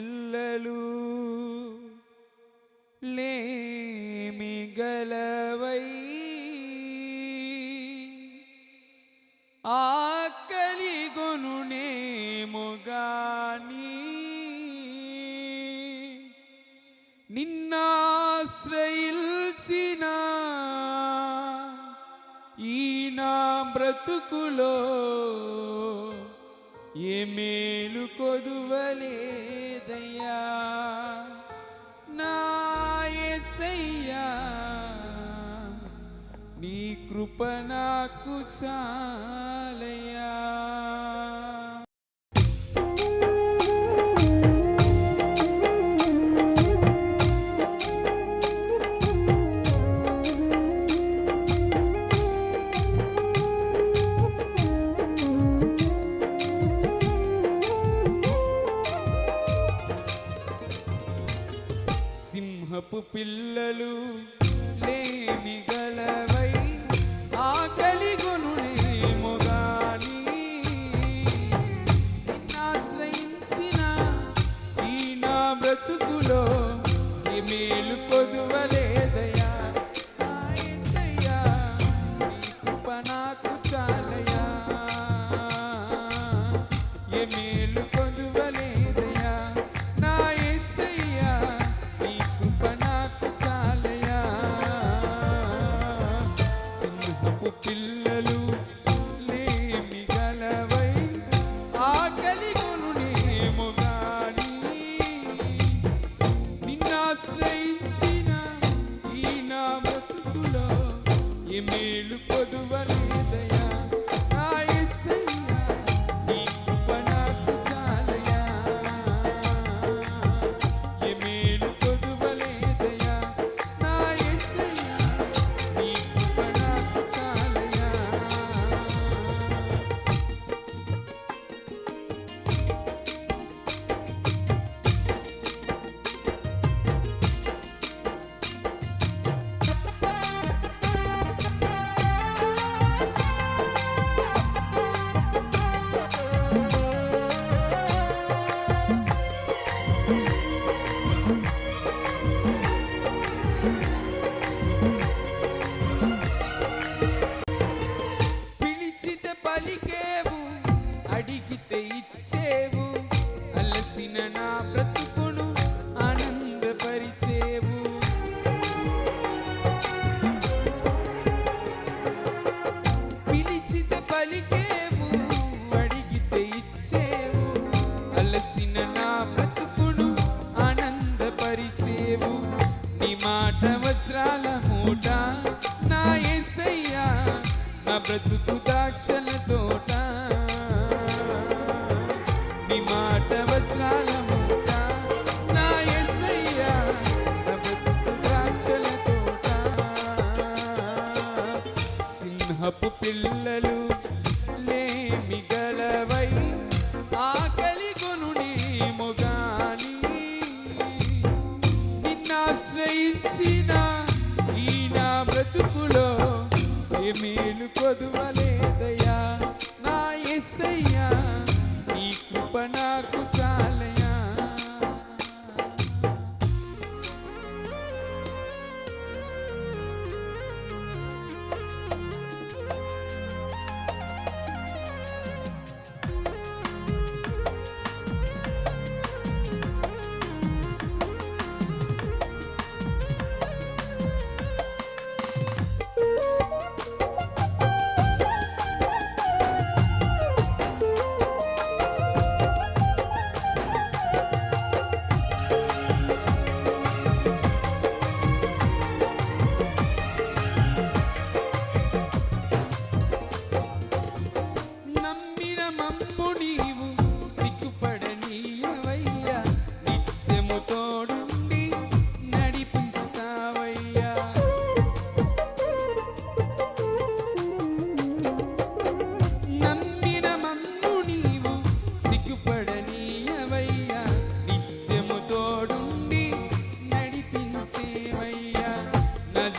పిల్లలు లేమి గలవై ఆకలి గొనునేమో గాని నిన్నాశ్రయిల్చిన ఈ నా బ్రతుకులో ఏ మేలు కొదువలే. కృప నాకు సింహపు పిల్లలు లేమి అడిగితే ఇచ్చేవు అలసిన నా బ్రతుకును ఆనందపరిచేవు. పిలిచిత పలికేవు అడిగితే ఇచ్చేవు అలసిన నా బ్రతుకును ఆనందపరిచేవు. నీ మాట వజ్రాల మూట నా యేసయ్యా నా బ్రతుకు దాక్షల తోట. సింహపు పిల్లలు లేమి ఆకలి కొనునేమో గాని. నిన్నాశ్రయించిన ఈ నా బ్రతుకులో ఏ మేలు కొదువలేదయ్యా. నా ఎస్సయ్యా నీ కృప నాకు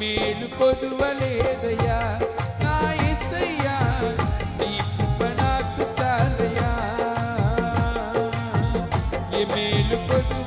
మేలు కొదువలేదయ్యా నా ఎస్సయ్యా నీ కృప నాకు చాలయ్యా. ఏ మేలు కొదు